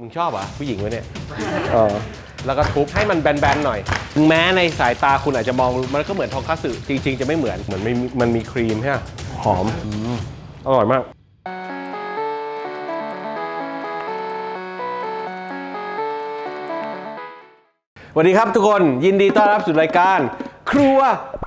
มึงชอบเหรอะผู้หญิงวะเนี่ยเออแล้วก็ทุบให้มันแบนๆหน่อยถึงแม้ในสายตาคุณอาจจะมองมันก็เหมือนทองคัตสึจริง ๆ จะไม่เหมือนเหมือนมันมีมันมีครีมใช่ไหมหอมอร่อยมาก สวัสดีครับทุกคนยินดีต้อนรับสู่รายการ ครัว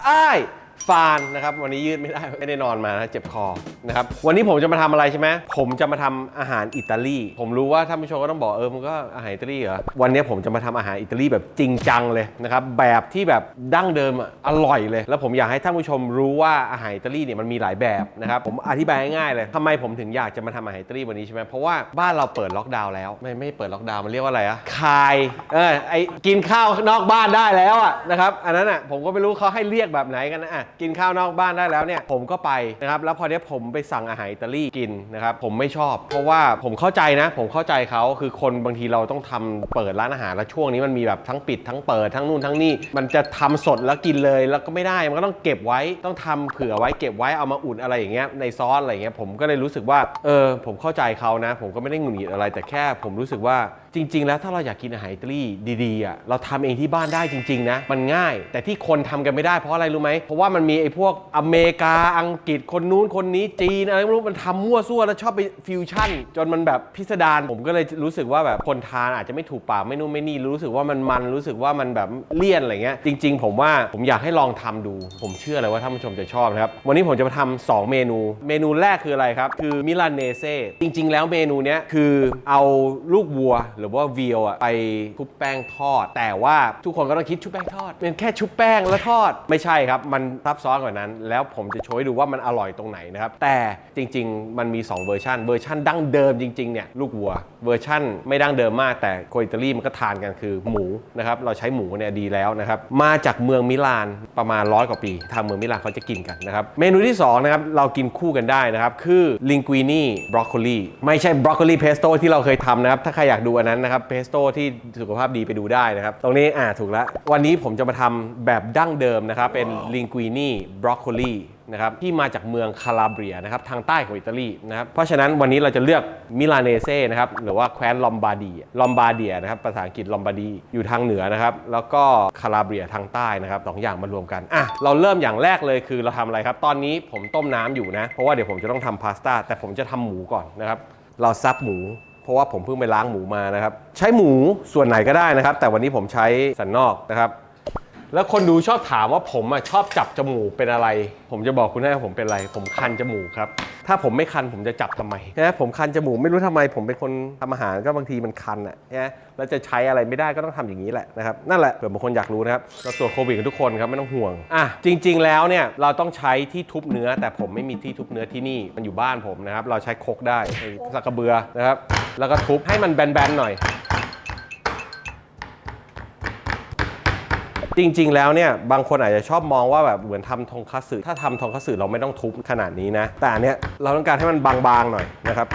อ้าย ฟานนะครับวันนี้ยืดไม่ได้ไม่ได้นอนมานะเจ็บคอนะครับวันนี้ผมจะมาทำอะไรใช่ไหมผมจะมาทำอาหารอิตาลี ผมรู้ว่าท่านผู้ชมก็ต้องบอกเออมันก็อาหารอิตาลีเหรอวันนี้ผมจะมาทำอาหารอิตาลีแบบจริงจังเลยนะครับแบบที่แบบดั้งเดิมอะอร่อยเลย แล้วผมอยากให้ท่านผู้ชมรู้ว่าอาหารอิตาลีเนี่ยมันมีหลายแบบนะครับผมอธิบายง่ายๆเลยทำไมผมถึงอยากจะมาทำอาหารอิตาลีวันนี้ใช่ไหมเพราะว่าบ้านเราเปิดล็อกดาวน์แล้ว ไม่ไม่เปิดล็อกดาวน์มันเรียกว่าอะไรอะคายเออไอกินข้าวนอกบ้านได้แล้วอะนะครับอันนั้นอะผมก็ไม่รู้เขาให้เรียกแบบไหนกันนะอะกินข้าวนอกบ้านได้แล้วเนี่ยผมก็ไปนะครับแล้วพอเนี้ยผมไปสั่งอาหารอิตาลีกินนะครับผมไม่ชอบ เพราะว่าผมเข้าใจนะ ผมเข้าใจเขาคือคนบางทีเราต้องทำเปิดร้านอาหารแล้วช่วงนี้มันมีแบบทั้งปิดทั้งเปิดทั้งนู่นทั้งนี่มันจะทำสดแล้วกินเลยแล้วก็ไม่ได้มันก็ต้องเก็บไว้ต้องทำเผื่อไว้เก็บไว้เอามาอุ่นอะไรอย่างเงี้ยในซอสอะไรอย่างเงี้ยผมก็เลยรู้สึกว่าเออผมเข้าใจเขานะ ผมก็ไม่ได้หงุดหงิดอะไรแต่แค่ผมรู้สึกว่า จริง ๆ แล้วถ้าเราอยากกินอาหารอิตาลีดีๆอะเราทำเองที่บ้านได้จริง ๆ นะ มันง่าย แต่ที่คนทำกันไม่ได้เพราะอะไรรู้ไหมเพราะว่ามันมีไอ้พวกอเมริกาอังกฤษคนนู้นคนนี้จีนอะไรไม่รู้มันทำมั่วซั่วแล้วชอบไปฟิวชั่น จนมันแบบพิสดารผมก็เลยรู้สึกว่าแบบคนทานอาจจะไม่ถูกปากไม่นู่นไม่นี่รู้สึกว่ามันมันรู้สึกว่ามันแบบเลี่ยนอะไรเงี้ยจริง ๆ ผมว่าผมอยากให้ลองทำดู ผมเชื่อเลยว่าท่านผู้ชมจะชอบนะครับวันนี้ผมจะมาทำสองเมนู เมนูแรกคืออะไรครับคือมิลานเนเซ่จริง ๆ แล้วเมนูเนี้ยคือเอาลูกวัวหรือรือว่าวีลอะไปชุบแป้งทอด แต่ว่าทุกคนก็ต้องคิดชุบแป้งทอดเป็นแค่ชุบแป้งแล้วทอดไม่ใช่ครับ มันซับซ้อนกว่านั้น แล้วผมจะโชว์ให้ดูว่ามันอร่อยตรงไหนนะครับ แต่จริง ๆ มันมี 2 เวอร์ชันเวอร์ชันดั้งเดิมจริงๆเนี่ยลูกวัวเวอร์ชันไม่ดั้งเดิมมาก แต่คอิตาลีมันก็ทานกันคือหมูนะครับเราใช้หมูเนี่ยดีแล้วนะครับมาจากเมืองมิลานประมาณร้อยกว่าปี ทางเมืองมิลานเขาจะกินกันนะครับเมนูที่สองนะครับเรากินคู่กันได้นะครับคือลิงกุ i นี่บรอกโคลีไม่ใช่บรอกโคลีเพสโต้ที่เราเคยทำนะครับถ้าใครอยากดูอันนั้นนะครับเพสโต้ที่สุขภาพดีไปดูได้นะครับ ตรงนี้อ่าถูกแล้ว วันนี้ผมจะมาทำแบบดั้งเดิมนะครับ เป็นลิงกุ i นี่บรอกโคลีนะครับที่มาจากเมืองคาลาเบียนะครับทางใต้ของอิตาลีนะครับเพราะฉะนั้นวันนี้เราจะเลือกมิลานเนเซ่นะครับหรือว่าแคว้นลอมบาร์ดีลอมบาร์เดียนะครับภาษาอังกฤษลอมบาร์ดีอยู่ทางเหนือนะครับแล้วก็คาลาเบียทางใต้นะครับสองอย่างมารวมกันอะเราเริ่มอย่างแรกเลยคือเราทำอะไรครับ ตอนนี้ผมต้มน้ำอยู่นะ เพราะว่าเดี๋ยวผมจะต้องทำพาสต้าแต่ผมจะทำหมูก่อนนะครับเราซับหมู เพราะว่าผมเพิ่งไปล้างหมูมานะครับ ใช้หมูส่วนไหนก็ได้นะครับ แต่วันนี้ผมใช้สันนอกนะครับ แล้วคนดูชอบถามว่าผมอะชอบจับจมูกเป็นอะไร ผมจะบอกคุณให้ว่าผมเป็นอะไร ผมคันจมูกครับ ถ้าผมไม่คันผมจะจับทำไมนะผมคันจมูกไม่รู้ทำไม ผมเป็นคนทำอาหารก็บางทีมันคันอะนะแล้วจะใช้อะไรไม่ได้ก็ต้องทำอย่างนี้แหละนะครับนั่นแหละเผื่อบางคนอยากรู้นะครับเราตรวจโควิดกันทุกคนครับไม่ต้องห่วงอะจริง ๆ แล้วเนี่ยเราต้องใช้ที่ทุบเนื้อ แต่ผมไม่มีที่ทุบเนื้อที่นี่มันอยู่บ้านผมนะครับเราใช้ครกได้ไอ้สักกระเบือนะครับแล้วก็ทุบให้มันแบนๆหน่อย จริง ๆ แล้วเนี่ยบางคนอาจจะชอบมองว่าแบบเหมือนทำทงคัตสึถ้าทำทงคัตสึเราไม่ต้องทุบขนาดนี้นะ แต่อันเนี้ยเราต้องการให้มันบาง ๆ หน่อยนะครับ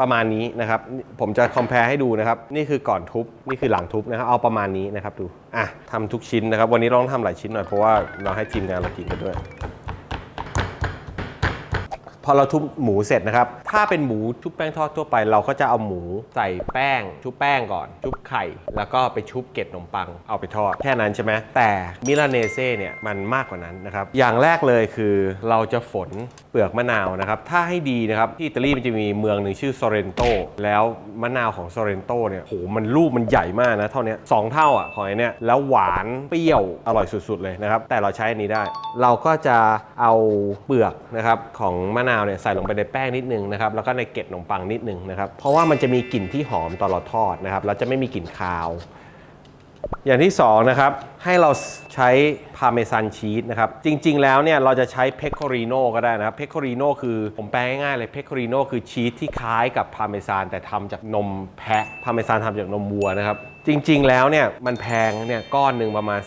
ประมาณนี้นะครับ ผมจะคอมเพลให้ดูนะครับ นี่คือก่อนทุบ นี่คือหลังทุบนะครับ เอาประมาณนี้นะครับดู อะทำทุกชิ้นนะครับ วันนี้เราต้องทำหลายชิ้นหน่อยเพราะว่าเราให้ทีมงานเรากินกันด้วย พอเราทุบหมูเสร็จนะครับ ถ้าเป็นหมูชุบแป้งทอดทั่วไป เราก็จะเอาหมูใส่แป้ง ชุบแป้งก่อน ชุบไข่ แล้วก็ไปชุบเกล็ดขนมปัง เอาไปทอดแค่นั้นใช่ไหมแต่มิลานเนเซ่เนี่ยมันมากกว่านั้นนะครับ อย่างแรกเลยคือเราจะฝนเปลือกมะนาวนะครับ ถ้าให้ดีนะครับที่อิตาลีมันจะมีเมืองหนึ่งชื่อโซเรนโตแล้วมะนาวของโซเรนโตเนี่ยโหมันลูกมันใหญ่มากนะเท่านี้สองเท่าอะของไอ้เนี่ยแล้วหวานเปรี้ยวอร่อยสุด ๆ เลยนะครับแต่เราใช้อันนี้ได้ เราก็จะเอาเปลือกนะครับของมะนาวเนี่ยใส่ลงไปในแป้งนิดนึงนะครับแล้วก็ในเกล็ดขนมปังนิดนึงนะครับเพราะว่ามันจะมีกลิ่นที่หอมตลอดทอดนะครับแล้วจะไม่มีกลิ่นคาว อย่างที่2นะครับ ให้เราใช้พาเมซานชีสนะครับ จริง ๆ แล้วเนี่ยเราจะใช้เพ c โ o ริโนก็ได้นะครับเพ c โ o ริโนคือผมแปลง่ายๆเลยเพ c โ o ริโนคือชีสที่คล้ายกับพาเมซานแต่ทำจากนมแพะพาเมซานทำจากนมวัวนะครับ จริง ๆ แล้วเนี่ยมันแพงเนี่ยก้อนหนึ่งประมาณ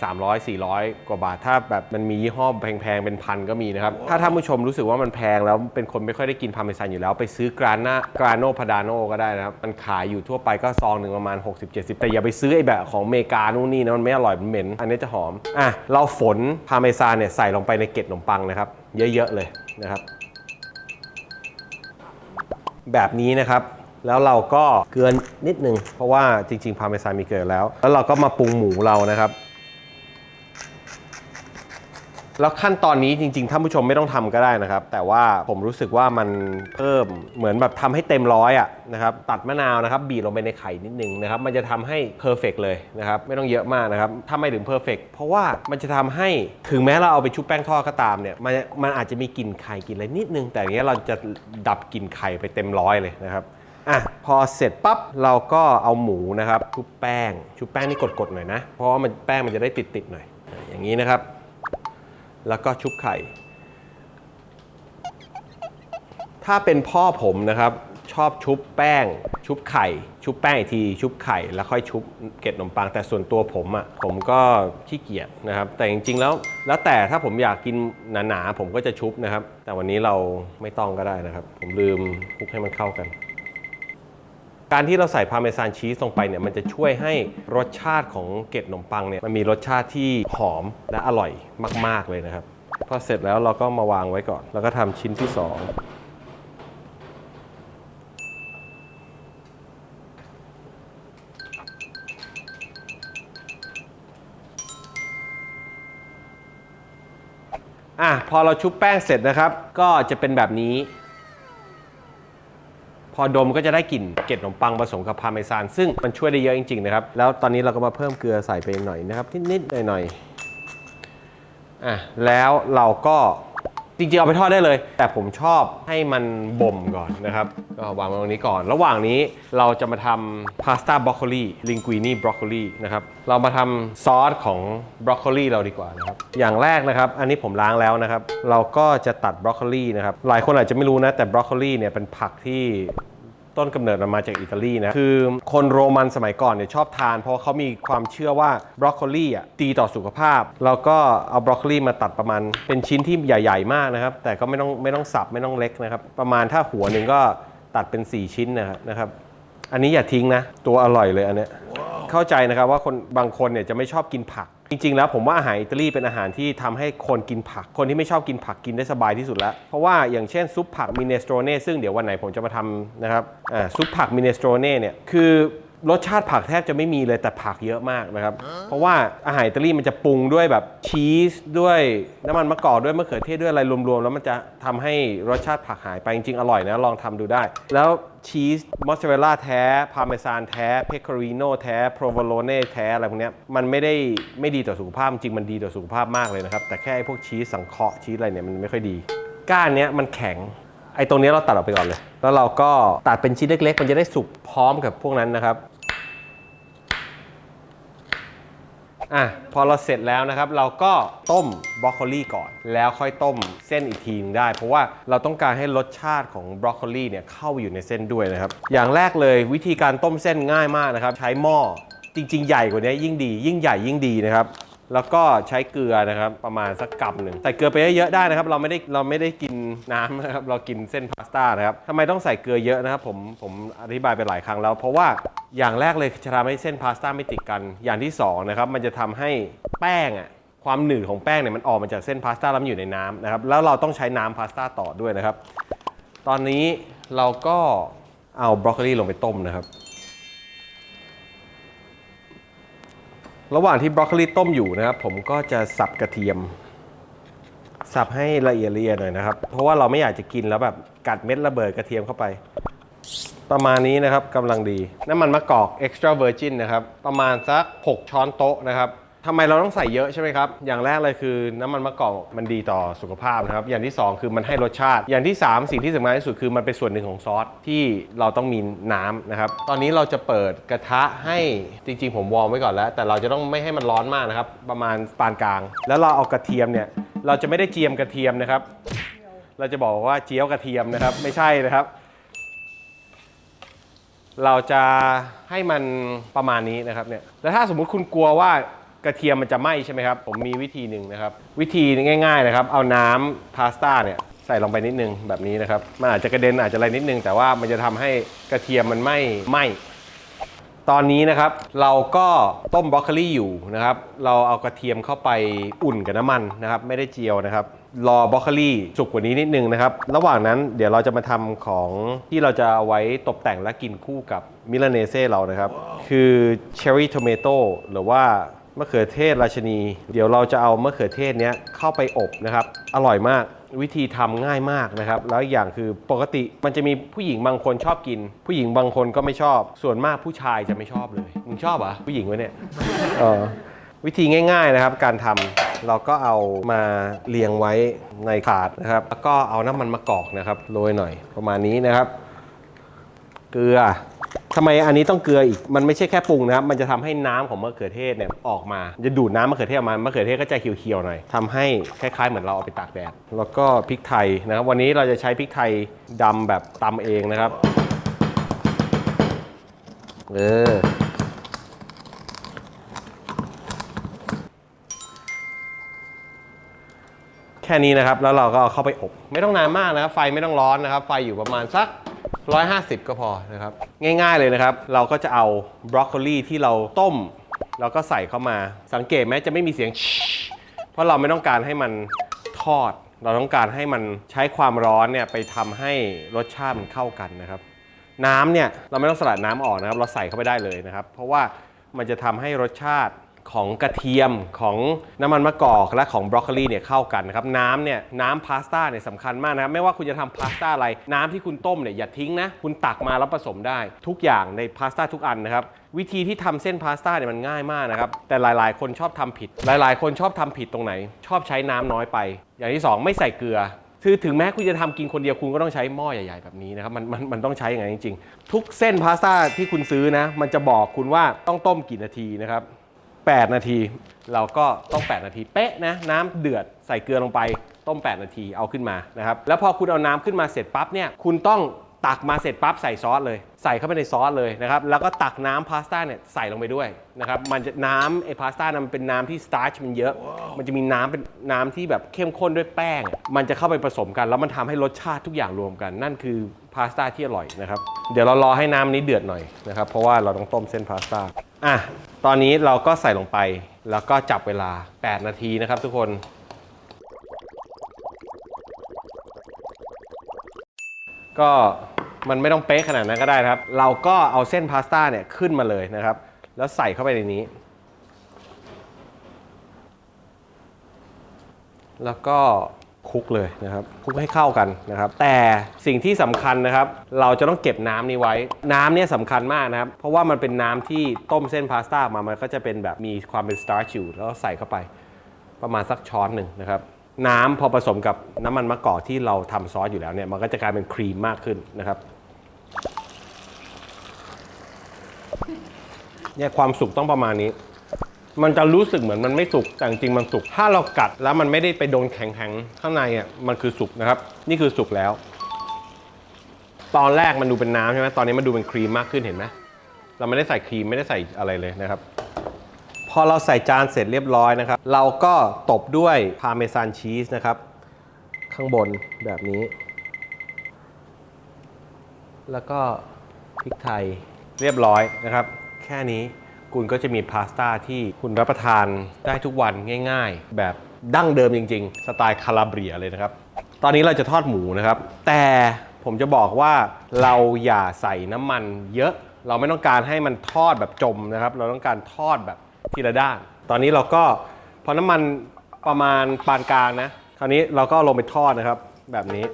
300-400 กว่าบาท ถ้าแบบมันมียี่ห้อแพงๆ เป็นพันก็มีนะครับ ถ้าท่านผู้ชมรู้สึกว่ามันแพงแล้วเป็นคนไม่ค่อยได้กินพาเมซานอยู่แล้ว ไปซื้อกราน่ากราโนพาดาโนก็ได้นะครับมันขายอยู่ทั่วไปก็ซองหนึ่งประมาณ 60-70แต่อย่าไปซื้อไอ้แบบของอเมริกานู่นนี่นะมันไม่อร่อยมันเหม็นอันนี้จะหอม อะ เราฝนพาเมซานเนี่ยใส่ลงไปในเกล็ดขนมปังนะครับ เยอะๆเลยนะครับ แบบนี้นะครับ แล้วเราก็เกลือนิดนึง เพราะว่าจริง ๆ พาเมซานมีเกลือแล้ว แล้วเราก็มาปรุงหมูเรานะครับ แล้วขั้นตอนนี้จริงๆท่านผู้ชมไม่ต้องทำก็ได้นะครับ แต่ว่าผมรู้สึกว่ามันเพิ่มเหมือนแบบทำให้เต็มร้อยอะนะครับตัดมะนาวนะครับบีบลงไปในไข่นิดนึงนะครับมันจะทำให้เพอร์เฟกเลยนะครับไม่ต้องเยอะมากนะครับถ้าไม่ถึงเพอร์เฟกเพราะว่ามันจะทำให้ถึงแม้เราเอาไปชุบแป้งทอดก็ตามเนี่ยมันมันอาจจะมีกลิ่นไข่กลิ่นอะไรนิดนึง แต่อันนี้ยเราจะดับกลิ่นไข่ไปเต็มร้อยเลยนะครับ อะพอเสร็จปั๊บเราก็เอาหมูนะครับชุบแป้งชุบแป้งนี่กดๆหน่อยนะ เพราะว่ามันแป้งมันจะได้ติดๆหน่อยอะอย่างนี้นะครับ แล้วก็ชุบไข่ ถ้าเป็นพ่อผมนะครับ ชอบชุบแป้ง ชุบไข่ ชุบแป้งอีกที ชุบไข่ แล้วค่อยชุบเกล็ดขนมปังแต่ส่วนตัวผมอะ่ะผมก็ขี้เกียจนะครับ แต่จริงๆแล้วแล้วแต่ถ้าผมอยากกินหนาๆผมก็จะชุบนะครับ แต่วันนี้เราไม่ต้องก็ได้นะครับ ผมลืมคลุกให้มันเข้ากัน การที่เราใส่พาเมซานชีสลงไปเนี่ยมันจะช่วยให้รสชาติของเกล็ดขนมปังเนี่ยมันมีรสชาติที่หอมและอร่อยมาก ๆ เลยนะครับ พอเสร็จแล้วเราก็มาวางไว้ก่อน แล้วก็ทำชิ้นที่ 2อะพอเราชุบแป้งเสร็จนะครับ ก็จะเป็นแบบนี้ พอดมก็จะได้กลิ่นเกล็ดขนมปังผสมกับพาเมซาน ซึ่งมันช่วยได้เยอะจริงๆนะครับ แล้วตอนนี้เราก็มาเพิ่มเกลือใส่ไปหน่อยนะครับนิดๆหน่อยๆอะแล้วเราก็จริงๆ เอาไปทอดได้เลย แต่ผมชอบให้มันบ่มก่อนนะครับ ก็วางไว้ตรงนี้ก่อน ระหว่างนี้เราจะมาทำพาสต้าบรอกโคลีลิงกุินีบรอกโคลีนะครับ เรามาทำซอสของบรอกโคลีเราดีกว่านะครับ อย่างแรกนะครับ อันนี้ผมล้างแล้วนะครับ เราก็จะตัดบรอกโคลีนะครับ หลายคนอาจจะไม่รู้นะ แต่บรอกโคลีเนี่ยเป็นผักที่ ต้นกำเนิดมันมาจากอิตาลีนะ คือคนโรมันสมัยก่อนเนี่ยชอบทาน เพราะเขามีความเชื่อว่าบรอกโคลีอะดีต่อสุขภาพเราก็เอาบรอกโคลีมาตัดประมาณเป็นชิ้นที่ใหญ่ ๆ มากนะครับ แต่ก็ไม่ต้องไม่ต้องสับไม่ต้องเล็กนะครับ ประมาณถ้าหัวหนึ่งก็ตัดเป็น 4 ชิ้นนะนะครับ อันนี้อย่าทิ้งนะ ตัวอร่อยเลยอันเนี้ยเข้าใจนะครับว่าคนบางคนเนี่ยจะไม่ชอบกินผัก จริง ๆ แล้วผมว่าอาหารอิตาลีเป็นอาหารที่ทำให้คนกินผัก คนที่ไม่ชอบกินผักกินได้สบายที่สุดแล้ว เพราะว่าอย่างเช่นซุปผักมิเนสโตรเน่ซึ่งเดี๋ยววันไหนผมจะมาทำนะครับซุปผักมิเนสโตรเน่เนี่ยคือ รสชาติผักแทบจะไม่มีเลยแต่ผักเยอะมากนะครับ เพราะว่าอาหารอิตาลีมันจะปรุงด้วยแบบชีสด้วยน้ำมันมะกอกด้วยมะเขือเทศด้วยอะไรรวมๆ แล้วมันจะทำให้รสชาติผักหายไปจริงๆ อร่อยนะลองทำดูได้ แล้วชีสมอสซาเรลล่าแท้ พาร์เมซานแท้เพค o ริโนแท้โปรโวโลเน่แท้อะไรพวกเนี้ยมันไม่ได้ไม่ดีต่อสุขภาพจริงๆมันดีต่อสุขภาพมากเลยนะครับแต่แค่ไอ้พวกชีสสังเคราะห์ชีสอะไรเนี่ยมันไม่ค่อยดี ก้านเนี้ยมันแข็ง ไอ้ตรงนี้เราตัดออกไปก่อนเลย แล้วเราก็ตัดเป็นชิ้นเล็กๆ มันจะได้สุกพร้อมกับพวกนั้นนะครับอะพอเราเสร็จแล้วนะครับ เราก็ต้มบรอกโคลีก่อน แล้วค่อยต้มเส้นอีกทีนึงได้ เพราะว่าเราต้องการให้รสชาติของบรอกโคลีเนี่ยเข้าไปอยู่ในเส้นด้วยนะครับ อย่างแรกเลยวิธีการต้มเส้นง่ายมากนะครับ ใช้หม้อจริง ๆ ใหญ่กว่านี้ยิ่งดี ยิ่งใหญ่ยิ่งดีนะครับแล้วก็ใช้เกลือนะครับประมาณสักกำหนึ่งใส่เกลือไปเยอะๆได้นะครับ เราไม่ได้เราไม่ได้กิน น้ำนะครับเรากินเส้นพาสต้านะครับทำไมต้องใส่เกลือเยอะนะครับผมผมอธิบายไปหลายครั้งแล้ว เพราะว่าอย่างแรกเลยจะทำให้เส้นพาสต้าไม่ติดกัน อย่างที่สองนะครับมันจะทำให้แป้งอะความหนืดของแป้งเนี่ยมันออกมาจากเส้นพาสต้าแล้วมันอยู่ในน้ำนะครับแล้วเราต้องใช้น้ำพาสต้าต่อด้วยนะครับ ตอนนี้เราก็เอาบรอกโคลีลงไปต้มนะครับ ระหว่างที่บรอกโคลีต้มอยู่นะครับ ผมก็จะสับกระเทียม สับให้ละเอียดละเอียดหน่อยนะครับ เพราะว่าเราไม่อยากจะกินแล้วแบบกัดเม็ดระเบิดกระเทียมเข้าไป ประมาณนี้นะครับกำลังดี น้ำมันมะกอก extra virgin นะครับ ประมาณสัก 6 ช้อนโต๊ะนะครับ ทำไมเราต้องใส่เยอะใช่ไหมครับ อย่างแรกเลยคือน้ำมันมะกอกมันดีต่อสุขภาพนะครับ อย่างที่ 2 คือมันให้รสชาติ อย่างที่ 3 สิ่งที่สำคัญที่สุดคือมันเป็นส่วนหนึ่งของซอสที่เราต้องมีน้ำนะครับ ตอนนี้เราจะเปิดกระทะให้จริง ๆ ผมวอร์มไว้ก่อนแล้ว แต่เราจะต้องไม่ให้มันร้อนมากนะครับ ประมาณปานกลาง แล้วเราเอากระเทียมเนี่ย เราจะไม่ได้เจียมกระเทียมนะครับ เราจะบอกว่าเจียวกระเทียมนะครับ ไม่ใช่นะครับเราจะให้มันประมาณนี้นะครับเนี่ย แล้วถ้าสมมุติคุณกลัวว่า ระเทียมมันจะไหม้ใช่ไหมครับ ผมมีวิธีหนึ่งนะครับ วิธีง่ายๆนะครับ เอาน้ำพาสต้าเนี่ยใส่ลงไปนิดนึงแบบนี้นะครับ มันอาจจะกระเด็นอาจจะอะไรนิดนึง แต่ว่ามันจะทำให้กระเทียมมันไม่ไหม้ตอนนี้นะครับเราก็ต้มบรอกโคลีอยู่นะครับ เราเอากระเทียมเข้าไปอุ่นกับน้ำมันนะครับ ไม่ได้เจียวนะครับ รอบรอกโคลีสุกกว่านี้นิดนึงนะครับ ระหว่างนั้นเดี๋ยวเราจะมาทำของที่เราจะเอาไว้ตกแต่งและกินคู่กับมิลานเนเซ่เรานะครับ คือเชอร์รี่ท m a โตหรือว่า มะเขือเทศราชนี เดี๋ยวเราจะเอามะเขือเทศเนี้ยเข้าไปอบนะครับ อร่อยมากวิธีทำง่ายมากนะครับ แล้วอีกอย่างคือปกติมันจะมีผู้หญิงบางคนชอบกิน ผู้หญิงบางคนก็ไม่ชอบ ส่วนมากผู้ชายจะไม่ชอบเลยมึงชอบเหรอผู้หญิงวะเนี่ยเออวิธีง่าย ๆนะครับ การทำเราก็เอามาเรียงไว้ในถาดนะครับ แล้วก็เอาน้ำมันมะกอกนะครับโรยหน่อยประมาณนี้นะครับ เกลือ ทำไมอันนี้ต้องเกลืออีก มันไม่ใช่แค่ปรุงนะครับ มันจะทำให้น้ำของมะเขือเทศเนี่ยออกมา จะดูดน้ำมะเขือเทศออกมามะเขือเทศก็จะเขียวๆหน่อยทำให้คล้ายๆเหมือนเราเอาไปตากแดด แล้วก็พริกไทยนะครับ วันนี้เราจะใช้พริกไทยดำแบบตำเองนะครับ เออ แค่นี้นะครับ แล้วเราก็เอาเข้าไปอบ ไม่ต้องนานมากนะครับ ไฟไม่ต้องร้อนนะครับ ไฟอยู่ประมาณสัก 150 ก็พอนะครับ ง่ายๆเลยนะครับ เราก็จะเอาบรอกโคลีที่เราต้ม แล้วก็ใส่เข้ามา สังเกตไหมจะไม่มีเสียง เพราะเราไม่ต้องการให้มันทอด เราต้องการให้มันใช้ความร้อนเนี่ยไปทำให้รสชาติมันเข้ากันนะครับ น้ำเนี่ยเราไม่ต้องสลัดน้ำออกนะครับ เราใส่เข้าไปได้เลยนะครับ เพราะว่ามันจะทำให้รสชาติ ของกระเทียมของน้ำมันมะกอกและของบรอกโคลีเนี่ยเข้ากันนะครับน้ำเนี่ยน้ำพาสต้าเนี่ยสำคัญมากนะครับไม่ว่าคุณจะทำพาสต้าอะไร น้ำที่คุณต้มเนี่ยอย่าทิ้งนะคุณตักมาแล้วผสมได้ ทุกอย่างในพาสต้าทุกอันนะครับวิธีที่ทำเส้นพาสต้าเนี่ยมันง่ายมากนะครับ แต่หลายๆ คนชอบทำผิด หลายๆ คนชอบทำผิดตรงไหน ชอบใช้น้ำน้อยไป อย่างที่สองไม่ใส่เกลือคือถึงแม้คุณจะทำกินคนเดียวคุณก็ต้องใช้หม้อใหญ่ๆ แบบนี้นะครับมันมันมันต้องใช้อย่างนั้นจริง ๆ ทุกเส้นพาสต้าที่คุณซื้อนะ มันจะบอกคุณว่าต้องต้มกี่นาทีนะครับ 8 นาที เราก็ต้อง 8 นาที เป๊ะนะ น้ำเดือดใส่เกลือลงไปต้ม 8 นาทีเอาขึ้นมานะครับ แล้วพอคุณเอาน้ำขึ้นมาเสร็จปั๊บเนี่ยคุณต้องตักมาเสร็จปั๊บใส่ซอสเลย ใส่เข้าไปในซอสเลยนะครับ แล้วก็ตักน้ำพาสต้าเนี่ยใส่ลงไปด้วยนะครับมันจะน้ำไอ้พาสต้านะมันเป็นน้ำที่สตาร์ชมันเยอะ มันจะมีน้ำเป็นน้ำที่แบบเข้มข้นด้วยแป้ง มันจะเข้าไปผสมกัน แล้วมันทำให้รสชาติทุกอย่างรวมกัน นั่นคือพาสต้าที่อร่อยนะครับ เดี๋ยวเรารอให้น้ำนี้เดือดหน่อยนะครับ เพราะว่าเราต้องต้มเส้นพาสต้าอะตอนนี้เราก็ใส่ลงไปแล้วก็จับเวลา 8 นาทีนะครับทุกคนก็มันไม่ต้องเป๊ะขนาดนั้นก็ได้ครับ เราก็เอาเส้นพาสต้าเนี่ยขึ้นมาเลยนะครับ แล้วใส่เข้าไปในนี้ แล้วก็ คลุกเลยนะครับคลุกให้เข้ากันนะครับ แต่สิ่งที่สำคัญนะครับ เราจะต้องเก็บน้ำนี้ไว้ น้ำเนี่ยสำคัญมากนะครับ เพราะว่ามันเป็นน้ำที่ต้มเส้นพาสต้ามามันก็จะเป็นแบบมีความเป็นสตาร์ชอยู่แล้วใส่เข้าไปประมาณสักช้อนหนึ่งนะครับน้ำพอผสมกับน้ำมันมะกอกที่เราทำซอสอยู่แล้วเนี่ยมันก็จะกลายเป็นครีมมากขึ้นนะครับเนี่ยความสุกต้องประมาณนี้ มันจะรู้สึกเหมือนมันไม่สุกแต่จริงมันสุก ถ้าเรากัดแล้วมันไม่ได้ไปโดนแข็งๆข้างในอะมันคือสุกนะครับ นี่คือสุกแล้ว ตอนแรกมันดูเป็นน้ำใช่ไหมตอนนี้มันดูเป็นครีมมากขึ้นเห็นไหมเราไม่ได้ใส่ครีมไม่ได้ใส่อะไรเลยนะครับ พอเราใส่จานเสร็จเรียบร้อยนะครับ เราก็ตบด้วยพาเมซานชีสนะครับ ข้างบนแบบนี้ แล้วก็พริกไทยเรียบร้อยนะครับ แค่นี้ คุณก็จะมีพาสต้าที่คุณรับประทานได้ทุกวันง่าย ๆ แบบดั้งเดิมจริง ๆ สไตล์คาราเบียเลยนะครับ ตอนนี้เราจะทอดหมูนะครับ แต่ผมจะบอกว่าเราอย่าใส่น้ำมันเยอะ เราไม่ต้องการให้มันทอดแบบจมนะครับ เราต้องการทอดแบบทีละด้าน ตอนนี้เราก็พอน้ำมันประมาณปานกลางนะ คราวนี้เราก็ลงไปทอดนะครับแบบนี้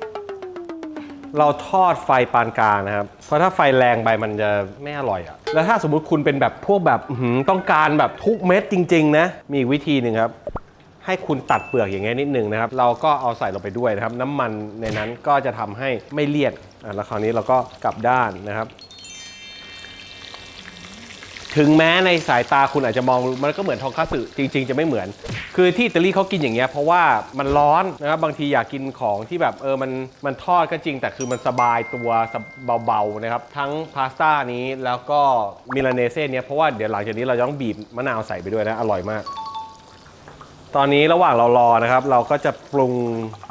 เราทอดไฟปานกลางนะครับ เพราะถ้าไฟแรงไปมันจะไม่อร่อยอะ่ะ แล้วถ้าสมมุติคุณเป็นแบบพวกแบบอื้อหือต้องการแบบทุกเม็ดจริงๆนะ มีอีกวิธีหนึ่งครับ ให้คุณตัดเปลือกอย่างเงี้ยนิดนึงนะครับ เราก็เอาใส่ลงไปด้วยนะครับ น้ำมันในนั้นก็จะทำให้ไม่เลี่ยนอะแล้วคราวนี้เราก็กลับด้านนะครับ ถึงแม้ในสายตาคุณอาจจะมองมันก็เหมือนทองคัตสึจริง ๆ จะไม่เหมือน คือที่อิตาลีเขากินอย่างเงี้ยเพราะว่ามันร้อนนะครับบางทีอยากกินของที่แบบเออมันมันทอดก็จริง แต่คือมันสบายตัวเบาๆนะครับทั้งพาสต้านี้แล้วก็มิลานเนเซ่เนี้ยเพราะว่าเดี๋ยวหลังจากนี้เราต้องบีบมะนาวใส่ไปด้วยนะอร่อยมาก ตอนนี้ระหว่างเรารอนะครับ เราก็จะปรุง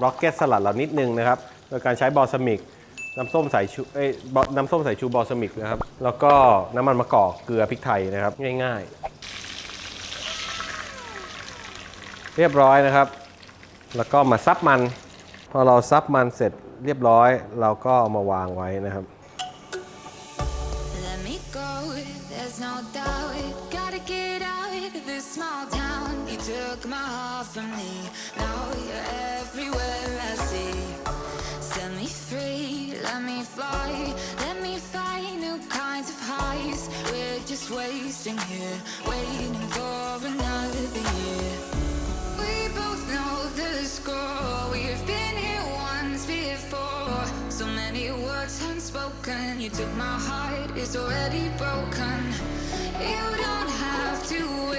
ร็อกเก็ตสลัดเรานิดนึงนะครับโดยการใช้บอลซามิก น้ำส้มสายชูเอ้ยบอน้ำส้มสายชูบอลซามิกนะครับ แล้วก็น้ำมันมะกอกเกลือพริกไทยนะครับ ง่ายๆ เรียบร้อยนะครับ แล้วก็มาซับมัน พอเราซับมันเสร็จเรียบร้อย เราก็เอามาวางไว้นะครับ took my heart from me. Now you're everywhere let me fly. Let me find new kinds of highs. We're just wasting here, waiting for another year. We both know the score. We've been here once before. So many words unspoken. You took my heart, it's already broken. You don't have to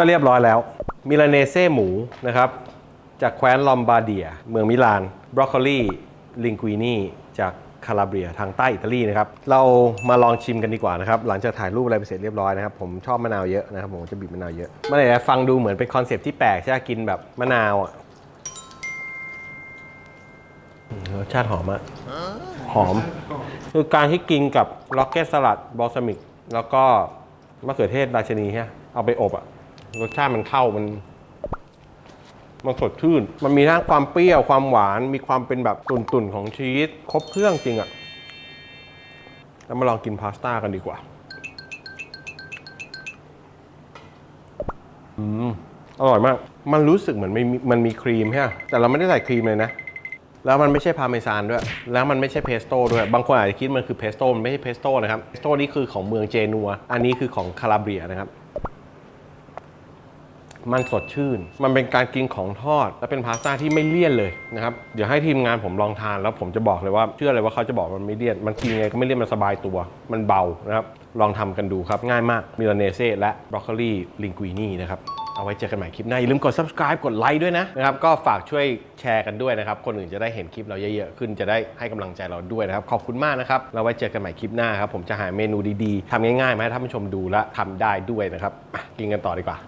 ก็เรียบร้อยแล้ว มิลานเนเซ่หมูนะครับ จากแคว้นลอมบาร์เดีย เมืองมิลาน บรอกโคลีลิงกุนีจากคาลาเบียทางใต้อิตาลีนะครับ เรามาลองชิมกันดีกว่านะครับ หลังจากถ่ายรูปอะไรไปเสร็จเรียบร้อยนะครับ ผมชอบมะนาวเยอะนะครับ ผมจะบีบมะนาวเยอะมันอาจจะฟังดูเหมือนเป็นคอนเซปต์ที่แปลกใช่ไหมกินแบบมะนาวอะรสชาติหอมอะหอม คือการที่กินกับล็อกเก็ตสลัดบอลซามิก แล้วก็มะเขือเทศราชนีใช่เอาไปอบอะ รสชาติมันเข้ามัน มันสดชื่น มันมีทั้งความเปรี้ยวความหวาน มีความเป็นแบบตุ่นๆของชีส ครบเครื่องจริงอะแล้วมาลองกินพาสต้ากันดีกว่า อืม อร่อยมาก มันรู้สึกเหมือนมันมีมันมีครีมใช่ไหมแต่เราไม่ได้ใส่ครีมเลยนะแล้วมันไม่ใช่พาเมซานด้วย แล้วมันไม่ใช่เพสโต้ด้วย บางคนอาจจะคิดมันคือเพสโต้ มันไม่ใช่เพสโต้นะครับ เพสโต้นี่คือของเมืองเจนัว อันนี้คือของคาลาเบียนะครับ มันสดชื่น มันเป็นการกินของทอด และเป็นพาสต้าที่ไม่เลี่ยนเลยนะครับ เดี๋ยวให้ทีมงานผมลองทานแล้วผมจะบอกเลยว่า เชื่อเลยว่าเขาจะบอกมันไม่เลี่ยน มันกินไงก็ไม่เลี่ยน มันสบายตัว มันเบานะครับ ลองทำกันดูครับ ง่ายมาก มิลานเนเซ่และบรอกโคลีลิงกุ i นีนะครับ เอาไว้เจอกันใหม่คลิปหน้า อย่าลืมกด subscribe กดไลค์ด้วยนะนะครับ ก็ฝากช่วยแชร์กันด้วยนะครับ คนอื่นจะได้เห็นคลิปเราเยอะๆ ขึ้น จะได้ให้กำลังใจเราด้วยนะครับ ขอบคุณมากนะครับ เราไว้เจอกันใหม่คลิปหน้าครับ ผมจะหาเมนูดีๆทำง่ายๆมาให้ท่านผู้ชมดูและทำได้ด้วยนะครับ กินกันต่อดีกว่า